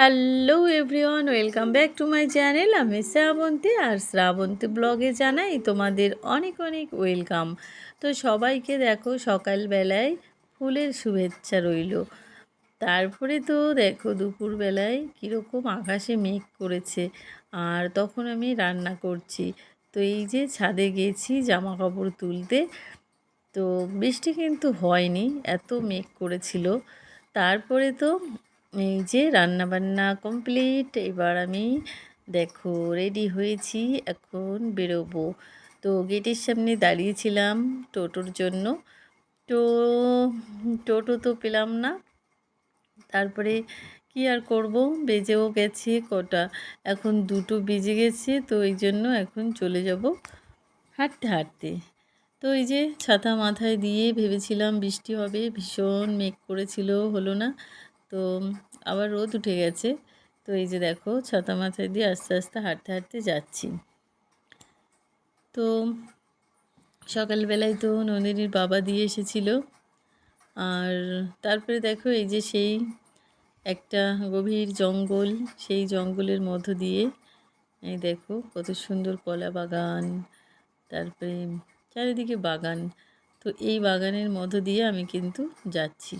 Hello everyone, welcome back to my channel. আমি শ্রাবন্তী আর শ্রাবন্তী ব্লগে জানাই তোমাদের অনেক অনেক ওয়েলকাম। তো সবাইকে দেখো, সকালবেলায় ফুলের শুভেচ্ছা রইল। তারপরে তো দেখো, দুপুরবেলায় কীরকম আকাশে মেঘ করেছে আর তখন আমি রান্না করছি। তো এই যে ছাদে গেছি জামা কাপড় তুলতে। তো বৃষ্টি কিন্তু হয়নি, এত মেঘ করেছিল। তারপরে তো এই যে রান্না বান্না কমপ্লিট এবার আমি দেখো রেডি হয়েছি, এখন বেরোবো। তো গেটের সামনে দাঁড়িয়েছিলাম টোটোর জন্য। তো টোটো তো পেলাম না। তারপরে কি আর করব? বেজেও গেছে কটা। এখন দুটো বেজে গেছে, তো এই জন্য এখন চলে যাব হাঁটতে হাঁটতে। তো এই যে ছাতা মাথায় দিয়ে ভেবেছিলাম বৃষ্টি হবে, ভীষণ মেঘ করেছিল, হলো না। তো আবার রোদ উঠে গেছে। তো এই যে দেখো, ছাতা মাথায় দিয়ে আস্তে আস্তে হাঁটতে হাঁটতে যাচ্ছি। তো সকালবেলায় তো নন্দিনীর বাবা দিয়ে এসেছিল। আর তারপরে দেখো এই যে সেই একটা গভীর জঙ্গল, সেই জঙ্গলের মধ্য দিয়ে এই দেখো কত সুন্দর কলা বাগান, তারপরে চারিদিকে বাগান। তো এই বাগানের মধ্য দিয়ে আমি কিন্তু যাচ্ছি।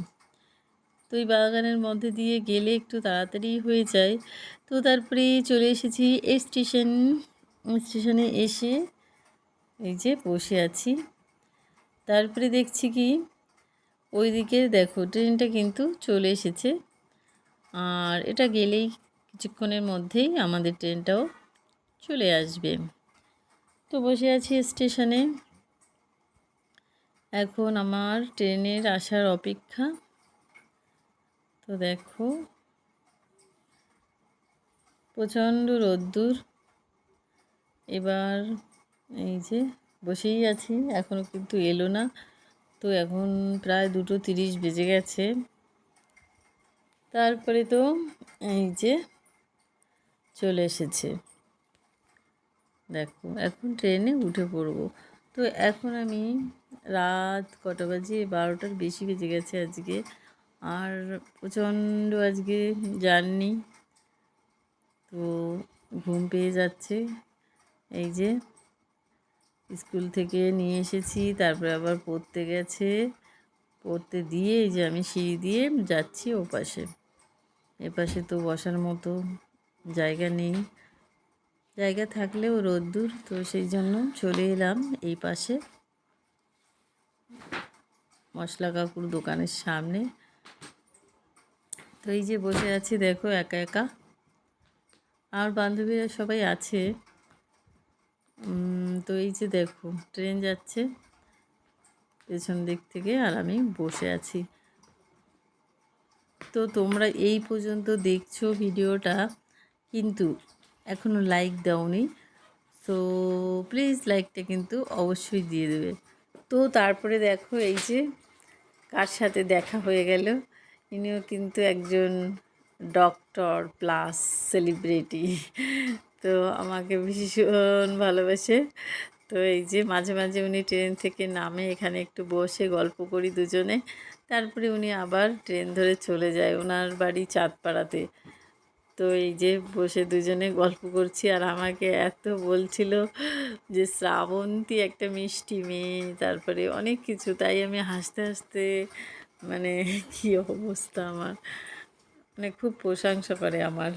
তো এই বাগানের মধ্যে দিয়ে গেলে একটু তাড়াতাড়ি হয়ে যায়। তো তারপরে চলে এসেছি এই স্টেশন স্টেশনে এসে এই যে বসে আছি। তারপরে দেখছি কি ওই ওইদিকে দেখো ট্রেনটা কিন্তু চলে এসেছে। আর এটা গেলেই কিছুক্ষণের মধ্যেই আমাদের ট্রেনটাও চলে আসবে। তো বসে আছি স্টেশনে এখন আমার ট্রেনের আসার অপেক্ষা তো দেখো। প্রচণ্ড রোদ্দুর। এবার এই যে বসেই আছি এখনও কিন্তু এলো না। তো এখন প্রায় দুটো তিরিশ বেজে গেছে। তারপরে তো এই যে চলে এসেছে। দেখো, এখন ট্রেনে উঠে পড়ব। তো এখন আমি রাত কটা বাজে? বারোটার বেশি বেজে গেছে আজকে। আর প্রচণ্ড আজকে জার্নি, তো ঘুম পেয়ে যাচ্ছে। এই যে স্কুল থেকে নিয়ে এসেছি, তারপরে আবার পড়তে গেছে। পড়তে দিয়ে এই যে আমি সিঁড়ি দিয়ে যাচ্ছি ও পাশে এপাশে তো বসার মতো জায়গা নেই। জায়গা থাকলেও রোদ্দুর তো সেই জন্য চলে এলাম এই পাশে। মশলা কাকুর দোকানের সামনে। তো এই যে বসে আছি, দেখো একা একা। আর বান্ধবীরা সবাই আছে। তো এই যে দেখো, ট্রেন যাচ্ছে পেছন দিক থেকে আর আমি বসে আছি। তো তোমরা এই পর্যন্ত দেখছ ভিডিওটা, কিন্তু এখনও লাইক দাওনি। তো প্লিজ লাইকটা কিন্তু অবশ্যই দিয়ে দেবে। তো তারপরে দেখো এই যে কার সাথে দেখা হয়ে গেল। ইনিও কিন্তু একজন ডক্টর প্লাস সেলিব্রিটি তো আমাকে ভীষণ ভালোবাসে। তো এই যে মাঝে মাঝে উনি ট্রেন থেকে নামে, এখানে একটু বসে গল্প করি দুজনে। তারপরে উনি আবার ট্রেন ধরে চলে যায় ওনার বাড়ি চাঁদপাড়াতে। তো এই যে বসে দুজনে গল্প করছি আর আমাকে এত বলছিল যে শ্রাবন্তী একটা মিষ্টি মেয়ে, তারপরে অনেক কিছু। তাই আমি হাসতে হাসতে মানে কী অবস্থা আমার? মানে খুব প্রশংসা করে আমার।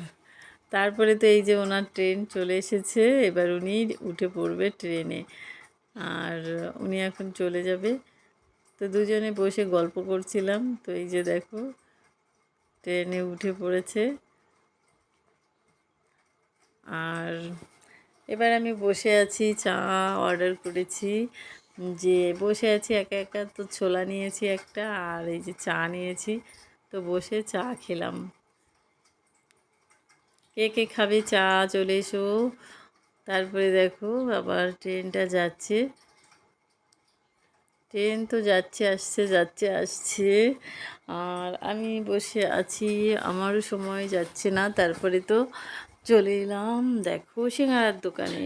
তারপরে তো এই যে ওনার ট্রেন চলে এসেছে, এবার উনি উঠে পড়বে ট্রেনে। আর উনি এখন চলে যাবে। তো দুজনে বসে গল্প করছিলাম। তো এই যে দেখো, ট্রেনে উঠে পড়েছে। আর এবার আমি বসে আছি, চা অর্ডার করেছি। যে বসে আছি, একা একা তো ছোলা নিয়েছি একটা আর এই যে চা নিয়েছি। তো বসে চা খেলাম। কে কে খাবে? চা চলে এসো। তারপরে দেখো আবার ট্রেনটা যাচ্ছে। ট্রেন তো যাচ্ছে, আসছে যাচ্ছে, আসছে। আর আমি বসে আছি, আমারও সময় যাচ্ছে না। তারপরে তো চলে এলাম, দেখো সিঙ্গারার দোকানে।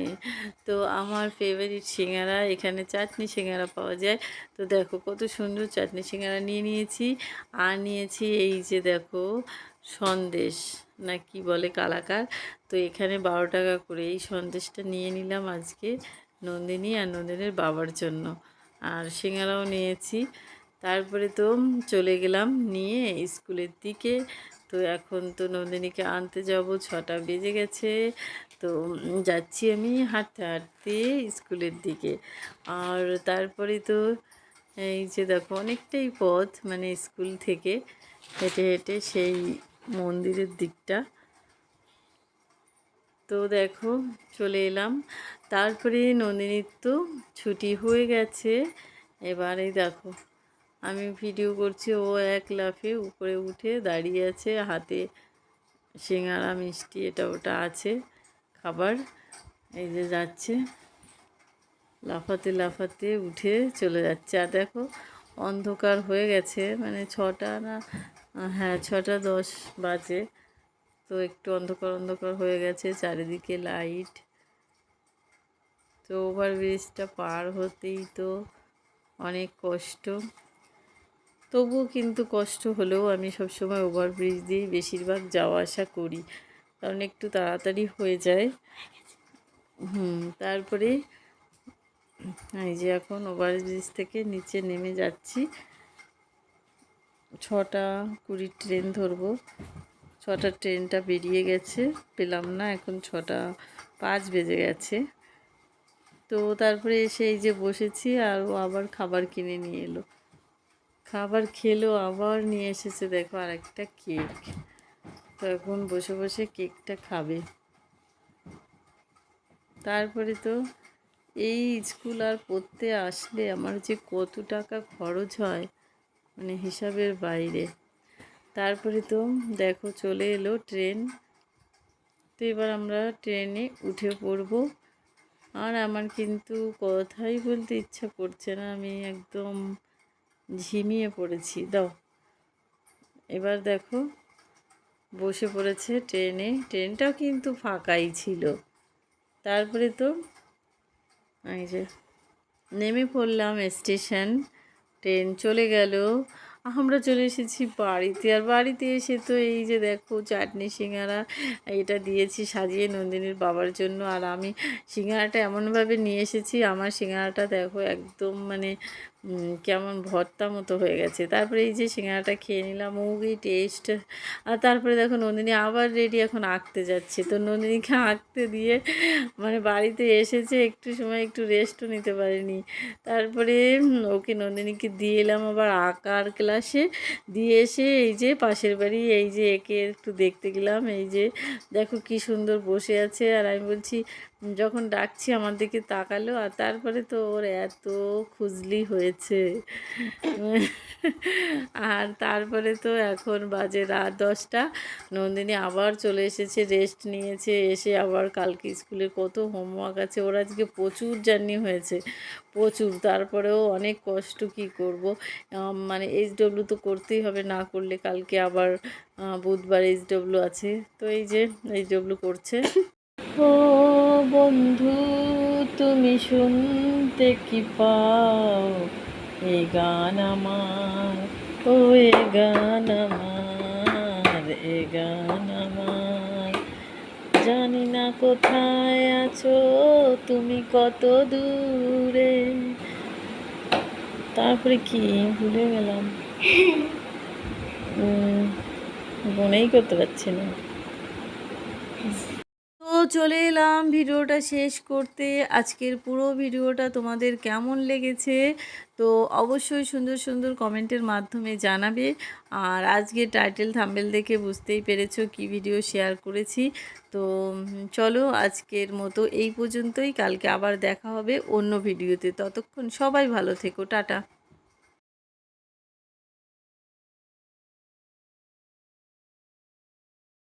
তো আমার ফেভারিট সিঙ্গারা, এখানে চাটনি সিঙ্গারা পাওয়া যায়। তো দেখো কত সুন্দর চাটনি সিঙ্গারা নিয়ে নিয়েছি। আর নিয়েছি এই যে দেখো সন্দেশ, না কি বলে কালাকার। তো এখানে বারো টাকা করে এই সন্দেশটা নিয়ে নিলাম আজকে নন্দিনী আর নন্দিনীর বাবার জন্য। আর সিঙ্গারাও নিয়েছি। তারপরে তো চলে গেলাম নিয়ে স্কুলের দিকে। তো এখন তো নন্দিনীকে আনতে যাব, ছটা বেজে গেছে। তো যাচ্ছি আমি হাঁটতে হাঁটতে স্কুলের দিকে। আর তারপরে তো এই যে দেখো, অনেকটাই পথ মানে স্কুল থেকে হেঁটে হেঁটে সেই মন্দিরের দিকটা। তো দেখো, চলে এলাম। তারপরে নন্দিনীর তো ছুটি হয়ে গেছে। এবারে দেখো আমি ভিডিও করছি, ও এক লাফে উপরে উঠে দাঁড়িয়ে আছে, হাতে সিঙ্গারা, মিষ্টি, এটা ওটা আছে, খাবার, এই যে যাচ্ছে। লাফাতে লাফাতে উঠে চলে যাচ্ছে। আর দেখো, অন্ধকার হয়ে গেছে মানে ছটা না হ্যাঁ ছটা দশ বাজে। তো একটু অন্ধকার অন্ধকার হয়ে গেছে, চারিদিকে লাইট। তো ওভার ব্রিজটা পার হতেই তো অনেক কষ্ট। তবুও কিন্তু কষ্ট হলেও আমি সবসময় ওভার ব্রিজ দিয়েই বেশিরভাগ যাওয়া আসা করি। কারণ একটু তাড়াতাড়ি হয়ে যায়। হুম, তারপরে এই যে এখন ওভার ব্রিজ থেকে নিচে নেমে যাচ্ছি। ছটা কুড়ি ট্রেন ধরবো। ছটা ট্রেনটা বেরিয়ে গেছে। পেলাম না, এখন ছটা পাঁচ বেজে গেছে। তো তারপরে এসে এই যে বসেছি আর ও আবার খাবার কিনে নিয়ে এলো। খাবার খেলো আবার নিয়ে এসেছে, দেখো আর একটা কেক। তো এখন বসে বসে কেকটা খাবে। তারপরে তো এই স্কুল আর পড়তে আসলে আমার যে কত টাকা খরচ হয় মানে হিসাবের বাইরে। তারপরে তো দেখো চলে এলো ট্রেন। তো এবার আমরা ট্রেনে উঠে পড়ব। আর আমার কিন্তু কথাই বলতে ইচ্ছা করছে না, আমি একদম ঝিমিয়ে পড়েছি, দাও। এবার দেখো, বসে পড়েছে ট্রেনে। ট্রেনটাও কিন্তু ফাঁকাই ছিল। তারপরে তো এই যে নেমে পড়লাম স্টেশন, ট্রেন চলে গেল। আমরা চলে এসেছি বাড়িতে। আর বাড়িতে এসে তো এই যে দেখো, চাটনি, সিঙ্গারা, এটা দিয়েছি সাজিয়ে নন্দিনীর বাবার জন্য। আর আমি সিঙ্গারাটা এমনভাবে নিয়ে এসেছি, আমার সিঙ্গারাটা দেখো একদম মানে কেমন ভর্তা মতো হয়ে গেছে। তারপরে এই যে সিঙ্গারাটা খেয়ে নিলাম মুগি টেস্ট আর তারপরে দেখো নন্দিনী আবার রেডি এখন আঁকতে যাচ্ছে। তো নন্দিনীকে আঁকতে দিয়ে মানে বাড়িতে এসেছে, একটু সময় একটু রেস্টও নিতে পারিনি। তারপরে ওকে নন্দিনীকে দিয়ে এলাম আবার আঁকার ক্লাসে দিয়ে এসে এই যে পাশের বাড়ি, এই যে একে একটু দেখতে গেলাম। এই যে দেখো কি সুন্দর বসে আছে। আর আমি বলছি যখন ডাকছি আমার দিকে তাকালো। আর তারপরে তো ওর এত খুজলি হয়েছে। আর তারপরে তো এখন বাজে রাত দশটা। নন্দিনী আবার চলে এসেছে রেস্ট নিয়েছে, এসে আবার কালকে স্কুলে কত হোমওয়ার্ক আছে। ওর আজকে প্রচুর জার্নি হয়েছে, প্রচুর। তারপরেও অনেক কষ্ট কি করব? মানে এইচ ডব্লিউ তো করতেই হবে, না করলে কালকে আবার বুধবার এইচ ডব্লিউ আছে। তো এই যে এইচ ডব্লিউ করছে। ও বন্ধু, তুমি শুনতে কি পাও? এ গান আমার, ও এ গান আমার, এ গান আমার। জানি না কোথায় আছো, তুমি কত দূরে। তারপরে কি? ভুলে গেলাম। মনেই করতে পারছি না। চলে এলাম ভিডিওটা শেষ করতে। আজকের পুরো ভিডিওটা তোমাদের কেমন লেগেছে? তো অবশ্যই সুন্দর সুন্দর কমেন্টের মাধ্যমে জানাবে। আর আজকে টাইটেল থাম্বেল দেখে বুঝতেই পেরেছ কি ভিডিও শেয়ার করেছি। তো চলো আজকের মতো এই পর্যন্তই। কালকে আবার দেখা হবে অন্য ভিডিওতে ততক্ষণ সবাই ভালো থেকো। টাটা।